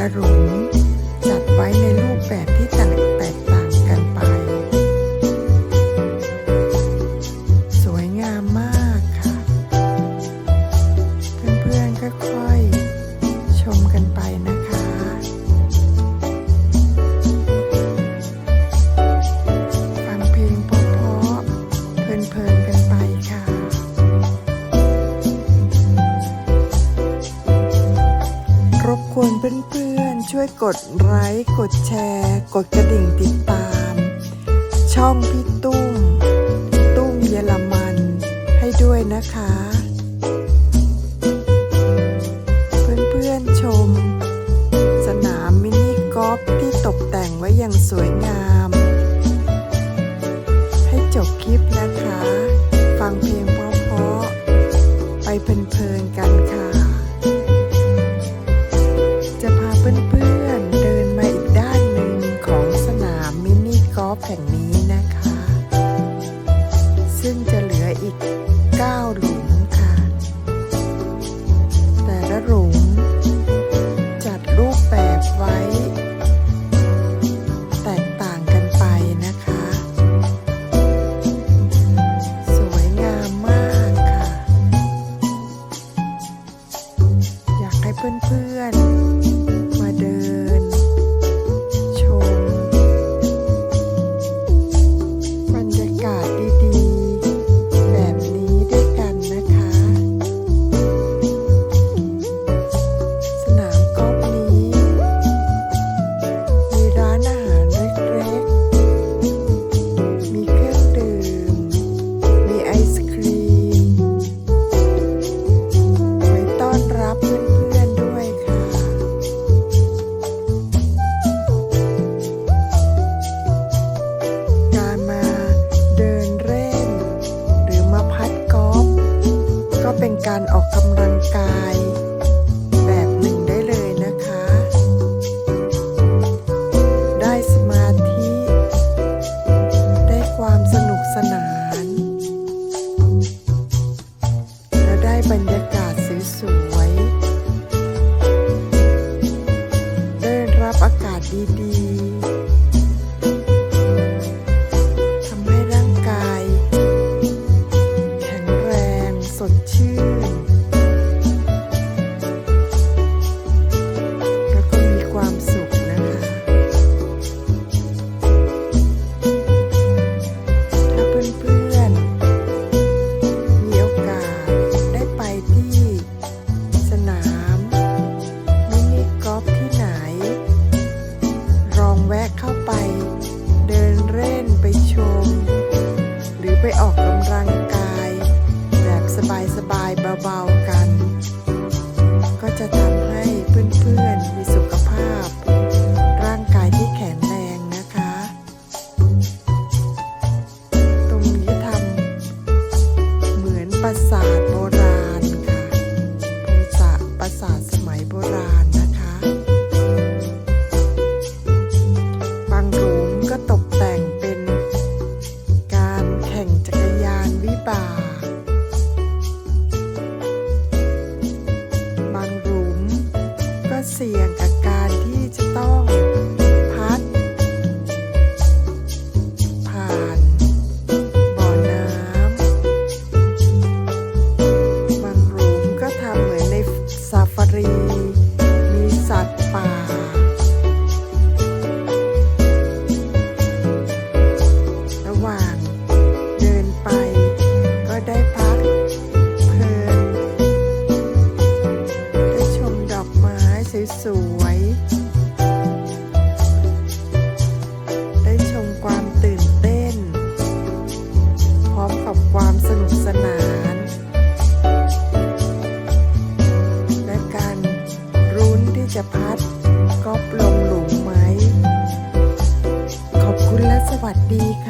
ระหลุม จัดไว้ในรูปแบบ กดไลค์กดแชร์ กดกระดิ่งติดตาม ช่องพี่ตุ้ม ตุ้มเยอรมันให้ด้วยนะคะ เพื่อนๆชม สนามมินิกอล์ฟที่ตกแต่งไว้อย่างสวยงาม ให้จบคลิปนะคะ ฟังเพลงเพราะๆไปเพลินๆกันค่ะ เป็นการออกกำ ไปออกกำลัง ต้อง พัด ผ่าน บ่อน้ำบางหลุมก็ทำเหมือนในซาฟารี มีสัตว์ป่า ระหว่างเดินไปก็ได้พักเพลินได้ชมดอกไม้สวย กสนาน และการรุ้นที่จะพัดก็ปลงหลุมไหม ขอบคุณและสวัสดีค่ะ